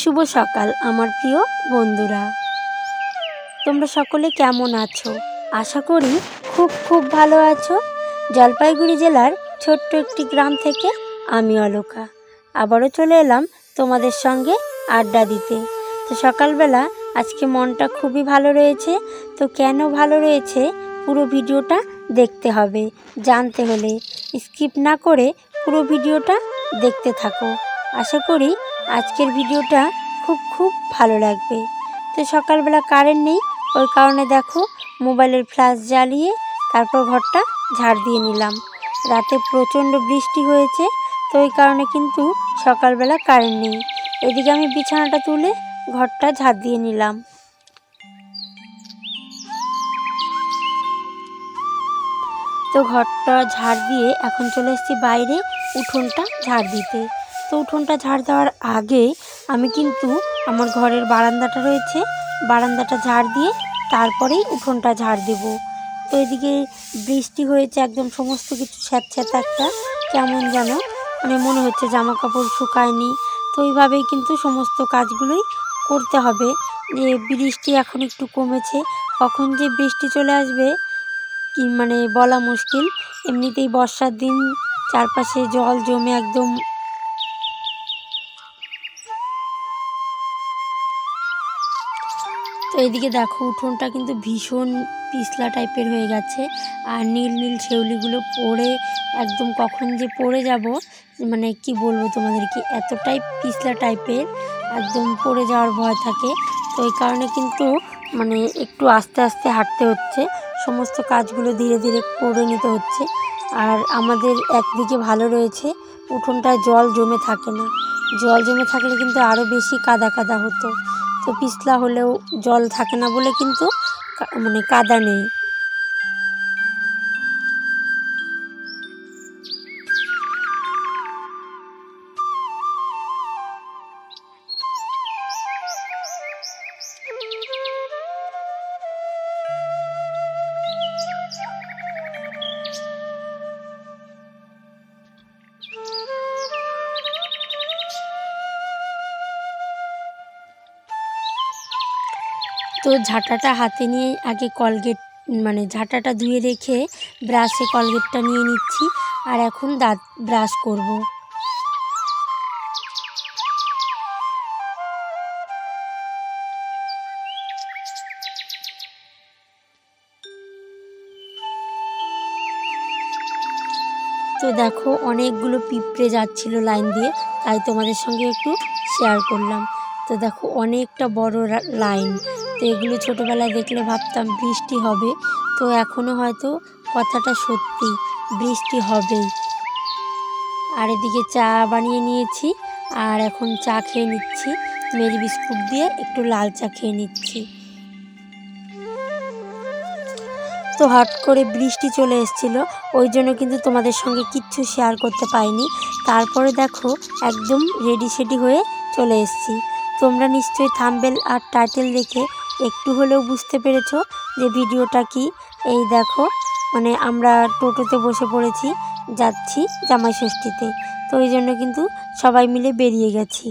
শুভ সকাল, আমার প্রিয় বন্ধুরা। তোমরা সকলে কেমন আছো? আশা করি খুব খুব ভালো আছো। জলপাইগুড়ি জেলার ছোট্ট একটি গ্রাম থেকে আমি অলোকা। আবারও চলে এলাম তোমাদের সঙ্গে আড্ডা দিতে। তো সকালবেলা আজকে মনটা খুবই ভালো রয়েছে। তো কেন ভালো রয়েছে পুরো ভিডিওটা দেখতে হবে। জানতে হলে স্কিপ না করে পুরো ভিডিওটা দেখতে থাকো। আশা করি আজকের ভিডিওটা খুব খুব ভালো লাগবে। তো সকালবেলা কারেন্ট নেই, ওই কারণে দেখো মোবাইলের ফ্ল্যাশ জ্বালিয়ে তারপর ঘরটা ঝাড় দিয়ে নিলাম। রাতে প্রচণ্ড বৃষ্টি হয়েছে, তো ওই কারণে কিন্তু সকালবেলা কারেন্ট নেই। এদিকে আমি বিছানাটা তুলে ঘরটা ঝাড় দিয়ে নিলাম। তো ঘরটা ঝাড় দিয়ে এখন চলে এসেছি বাইরে। উঠোনটা ঝাড় দিতে। তো উঠোনটা ঝাড় দেওয়ার আগে আমি কিন্তু আমার ঘরের বারান্দাটা রয়েছে, বারান্দাটা ঝাড় দিয়ে তারপরেই উঠোনটা ঝাড় দেব। তো এদিকে বৃষ্টি হয়েছে একদম সমস্ত কিছু স্যাঁতস্যাঁতে একটা, কেমন যেন মানে মনে হচ্ছে জামা কাপড় শুকায়নি। তো এইভাবেই কিন্তু সমস্ত কাজগুলোই করতে হবে। যে বৃষ্টি এখন একটু কমেছে, কখন যে বৃষ্টি চলে আসবে কি মানে বলা মুশকিল। এমনিতেই বর্ষার দিন চারপাশে জল জমে একদম তো এদিকে দেখো, উঠোনটা কিন্তু ভীষণ পিছলা টাইপের হয়ে গেছে আর নীল নীল শেউলিগুলো পড়ে একদম কখন যে পড়ে যাব মানে কি বলব তোমাদেরকে, এতটাই পিছলা টাইপের, একদম পড়ে যাওয়ার ভয় থাকে। তো এই কারণে কিন্তু মানে একটু আস্তে আস্তে হাঁটতে হচ্ছে, সমস্ত কাজগুলো ধীরে ধীরে করে নিতে হচ্ছে। আর আমাদের একদিকে ভালো রয়েছে, উঠোনটায় জল জমে থাকে না। জল জমে থাকলে কিন্তু আরও বেশি কাদা কাদা হতো। তো পিছলা হলেও জল থাকে না বলে কিন্তু মানে কাদা নেই। তো ঝাঁটাটা হাতে নিয়ে আগে কলগেট মানে ঝাঁটাটা ধুয়ে রেখে ব্রাশে কলগেটটা নিয়ে নিচ্ছি। আর এখন দাঁত ব্রাশ করব। তো দেখো অনেকগুলো পিঁপড়ে যাচ্ছিল লাইন দিয়ে, তাই তোমাদের সঙ্গে একটু শেয়ার করলাম। তো দেখো অনেকটা বড় লাইন। তো এগুলো ছোটোবেলায় দেখলে ভাবতাম বৃষ্টি হবে। তো এখনও হয়তো কথাটা সত্যি, বৃষ্টি হবেই। আর এদিকে চা বানিয়ে নিয়েছি, আর এখন চা খেয়ে নিচ্ছি। মেরি বিস্কুট দিয়ে একটু লাল চা খেয়ে নিচ্ছি। তো হট করে বৃষ্টি চলে এসেছিল, ওই জন্য কিন্তু তোমাদের সঙ্গে কিচ্ছু শেয়ার করতে পাইনি তারপরে দেখো, একদম রেডি সেডি হয়ে চলে এসেছি। তোমরা নিশ্চয়ই থাম্বেল আর টাইটেল দেখে একটু হলেও বুঝতে পেরেছ যে ভিডিওটা কি। এই দেখো মানে আমরা টোটোতে বসে পড়েছি, যাচ্ছি জামাই ষষ্ঠীতে। তো ওই জন্য কিন্তু সবাই মিলে বেরিয়ে গেছি।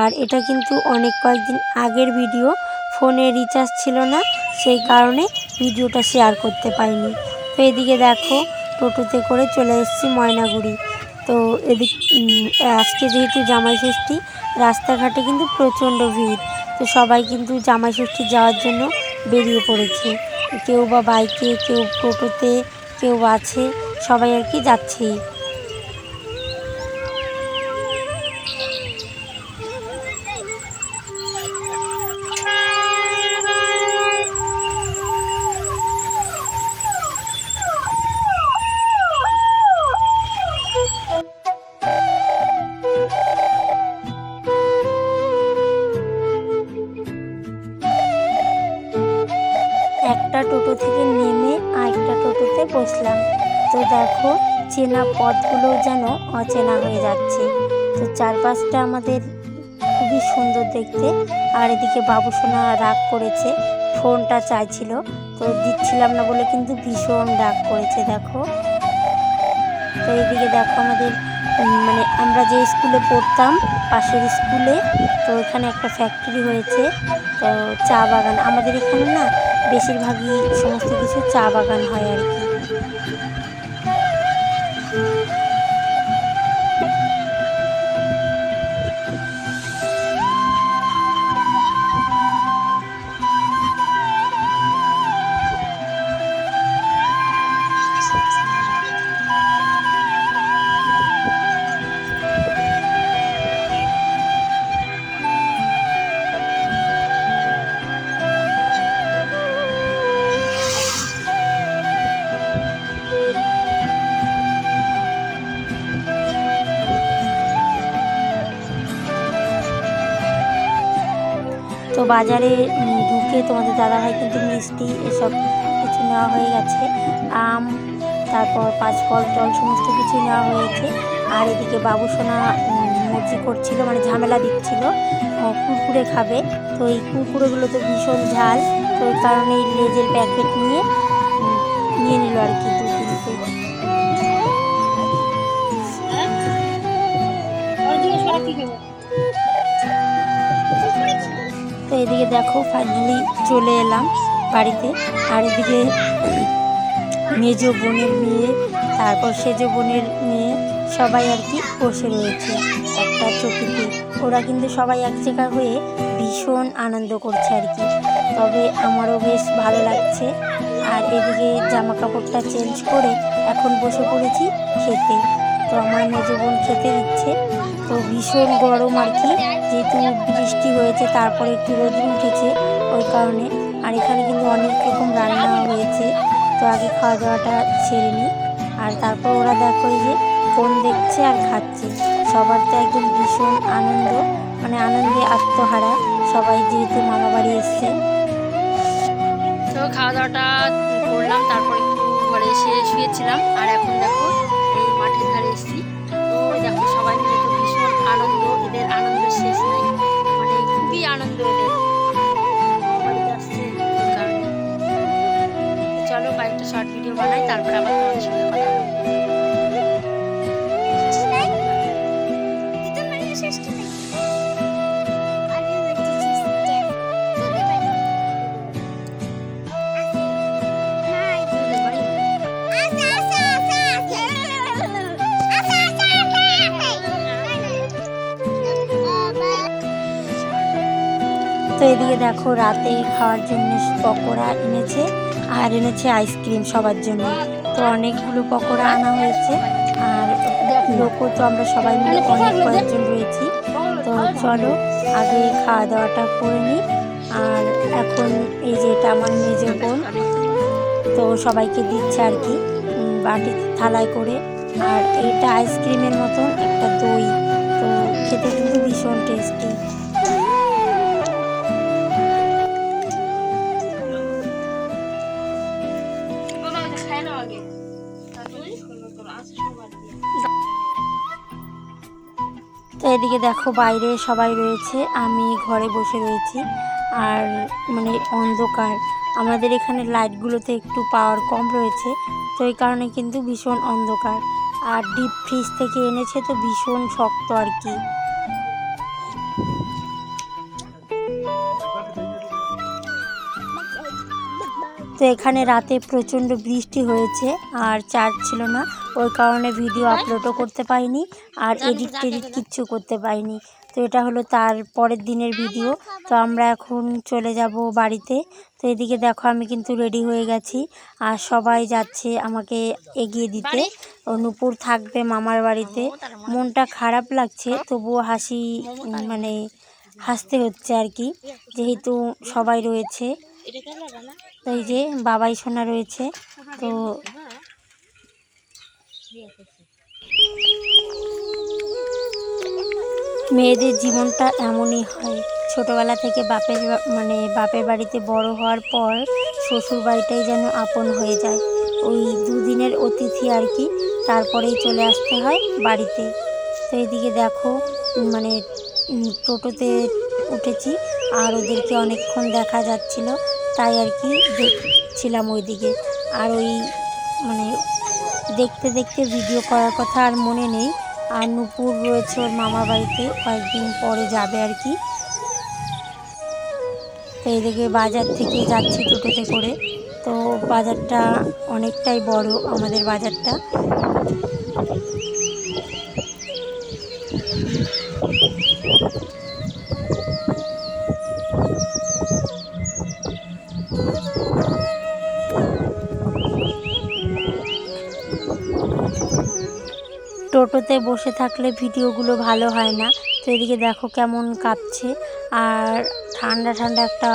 আর এটা কিন্তু অনেক কয়েকদিন আগের ভিডিও, ফোনে রিচার্জ ছিল না, সেই কারণে ভিডিওটা শেয়ার করতে পারিনি। তো এদিকে দেখো, টোটোতে করে চলে এসেছি ময়নাগুড়ি। তো এদিক আজকে যেহেতু জামাই ষষ্ঠী, রাস্তাঘাটে কিন্তু প্রচণ্ড ভিড়। তো সবাই কিন্তু জামাই ষষ্ঠী যাওয়ার জন্য বেরিয়ে পড়েছে। কেউ বা বাইকে, কেউ টোটোতে, কেউ আছে, সবাই আর কি যাচ্ছেই। পথগুলো যেন অচেনা হয়ে যাচ্ছে। তো চারপাশটা আমাদের খুবই সুন্দর দেখতে। আর এদিকে বাবুসোনা রাগ করেছে, ফোনটা চাইছিল। তো দিচ্ছিলাম না বলে কিন্তু ভীষণ রাগ করেছে, দেখো। তো এদিকে দেখো আমাদের মানে আমরা যে স্কুলে পড়তাম, পাশের স্কুলে, তো এখানে একটা ফ্যাক্টরি হয়েছে। তো চা বাগান, আমাদের এখানে না বেশিরভাগই সমস্ত কিছু চা বাগান হয় আর কি। তো বাজারে ঢুকে তোমাদের দাদাভাই কিন্তু মিষ্টি এসব কিছু নেওয়া হয়ে গেছে। আম, তারপর পাঁচ ফল টল সমস্ত কিছু নেওয়া হয়েছে আর এদিকে বাবুসোনা মর্জি করছিল মানে ঝামেলা দিচ্ছিল। কুরকুরে খাবে। তো এই কুরকুরেগুলো তো ভীষণ ঝাল। তো ওই কারণে এই লেজের প্যাকেট নিয়ে নিয়ে নিল আর কি দু তিনটে এদিকে দেখো ফাইনালি চলে এলাম বাড়িতে। আর এদিকে মেজ বোনের মেয়ে, তারপর সেজো বোনের মেয়ে, সবাই আর কি বসে রয়েছে। একটা চকিতে ওরা কিন্তু সবাই এক জায়গা হয়ে ভীষণ আনন্দ করছে আর কি। তবে আমারও বেশ ভালো লাগছে। আর এদিকে জামা কাপড়টা চেঞ্জ করে এখন বসে পড়েছি খেতে। তো আমার মেজো বোন খেতে দিচ্ছে। তো ভীষণ গরম আর কি। যেহেতু বৃষ্টি হয়েছে, তারপরে একটু রোদ উঠেছে ওই কারণে। আর এখানে কিন্তু অনেক রকম রান্না হয়েছে, তো আগে খাওয়া দাওয়াটা ছেড়ে নিই। আর তারপর ওরা দেখো যে ফোন দেখছে আর খাচ্ছে। সবার তো একদম ভীষণ আনন্দ মানে আনন্দে আত্মহারা। সবাই যেহেতু মামা বাড়ি এসছে। তো খাওয়া দাওয়াটা করলাম, তারপর একটু ঘরে এসে শুয়েছিলাম। আর এখন দেখো আনন্দ এদের আনন্দ শেষ নাই। মানে খুবই আনন্দ এদের চলো কয়েকটা শর্ট ভিডিও বানাই, তারপরে আবার তোমাদের সঙ্গে এদিকে দেখো রাতে খাওয়ার জন্য পকোড়া এনেছে আর এনেছে আইসক্রিম সবার জন্য। তো অনেকগুলো পকোড়া আনা হয়েছে আর লোকও তো আমরা সবাই মিলে অনেক কয়েকজন রয়েছি। তো চলো আগে খাওয়া দাওয়াটা করে নিই। আর এখন এই যে এটা আমার মেজো বোন, তো সবাইকে দিচ্ছে আর কি বাটি থালায় করে। আর এইটা আইসক্রিমের মতন একটা দই, তো খেতে কিন্তু ভীষণ টেস্টি তো এদিকে দেখো বাইরে সবাই রয়েছে, আমি ঘরে বসে রয়েছি, আর মানে অন্ধকার। আমাদের এখানে লাইটগুলোতে একটু পাওয়ার কম রয়েছে, তো এই কারণে কিন্তু ভীষণ অন্ধকার। আর ডিপ ফ্রিজ থেকে এনেছে তো ভীষণ শক্ত আর কি। তো এখানে রাতে প্রচণ্ড বৃষ্টি হয়েছে আর চার্জ ছিল না। ওই কারণে ভিডিও আপলোডও করতে পাইনি আর এডিট টেডিট কিচ্ছু করতে পাইনি তো এটা হলো তার পরের দিনের ভিডিও তো আমরা এখন চলে যাব বাড়িতে। তো এদিকে দেখো আমি কিন্তু রেডি হয়ে গেছি আর সবাই যাচ্ছে আমাকে এগিয়ে দিতে। ও নুপুর থাকবে মামার বাড়িতে। মনটা খারাপ লাগছে, তবুও হাসি মানে হাসতে হচ্ছে আর কি। যেহেতু সবাই রয়েছে। এই যে বাবাই সোনা রয়েছে, তো মেয়েদের জীবনটা এমনই হয়। ছোটবেলা থেকে বাপের মানে বাপের বাড়িতে বড় হওয়ার পর শ্বশুর বাড়িটাই যেন আপন হয়ে যায়। ওই দুদিনের অতিথি আর কি, তারপরেই চলে আসতে হয় বাড়িতে। তো এদিকে দেখো মানে টোটোতে উঠেছি, আর ওদেরকে অনেকক্ষণ দেখা যাচ্ছিল। তাই আর কি দেখছিলাম ওইদিকে। আর ওই মানে দেখতে দেখতে ভিডিও করার কথা আর মনে নেই। আর নুপুর রয়েছে ওর মামার বাড়িতে, কয়েকদিন পরে যাবে আর কি। তো এদিকে বাজার থেকে যাচ্ছি টোটোতে করে। তো বাজারটা অনেকটাই বড় আমাদের বাজারটা। টোটোতে বসে থাকলে ভিডিওগুলো ভালো হয় না। তো এদিকে দেখো কেমন কাঁপছে। আর ঠান্ডা ঠান্ডা একটা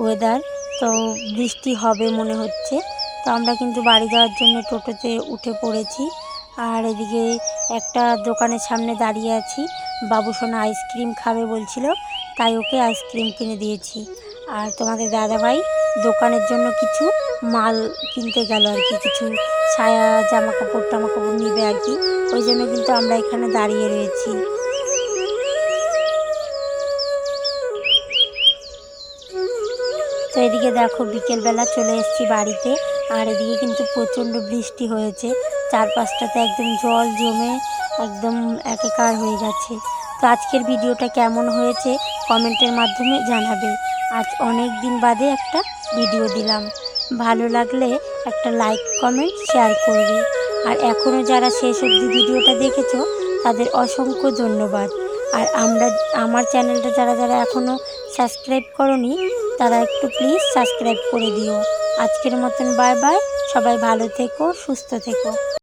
ওয়েদার তো বৃষ্টি হবে মনে হচ্ছে। তো আমরা কিন্তু বাড়ি যাওয়ার জন্য টোটোতে উঠে পড়েছি। আর এদিকে একটা দোকানের সামনে দাঁড়িয়ে আছি। বাবু সোনা আইসক্রিম খাবে বলছিল, তাই ওকে আইসক্রিম কিনে দিয়েছি। আর তোমাদের দাদাভাই দোকানের জন্য কিছু মাল কিনতে গেল আর কি, কিছু ছায়া জামা কাপড় টামা কাপড় নিবে আর কি। ওই জন্য কিন্তু আমরা এখানে দাঁড়িয়ে রয়েছি। তো এদিকে দেখো বিকেলবেলা চলে এসেছি বাড়িতে, আর এদিকে কিন্তু প্রচণ্ড বৃষ্টি হয়েছে। চারপাশটাতে একদম জল জমে একদম একাকার হয়ে গেছে তো আজকের ভিডিওটা কেমন হয়েছে কমেন্টের মাধ্যমে জানাবে। আজ অনেক দিন বাদে একটা ভিডিও দিলাম। ভালো লাগলে একটা লাইক কমেন্ট শেয়ার করবে। আর এখনও যারা শেষ অবধি ভিডিওটা দেখেছ, তাদের অসংখ্য ধন্যবাদ। আর আমরা, আমার চ্যানেলটা যারা যারা এখনও সাবস্ক্রাইব করনি, তারা একটু প্লিজ সাবস্ক্রাইব করে দিও। আজকের মতন বাই বাই সবাই ভালো থেকো, সুস্থ থেকো।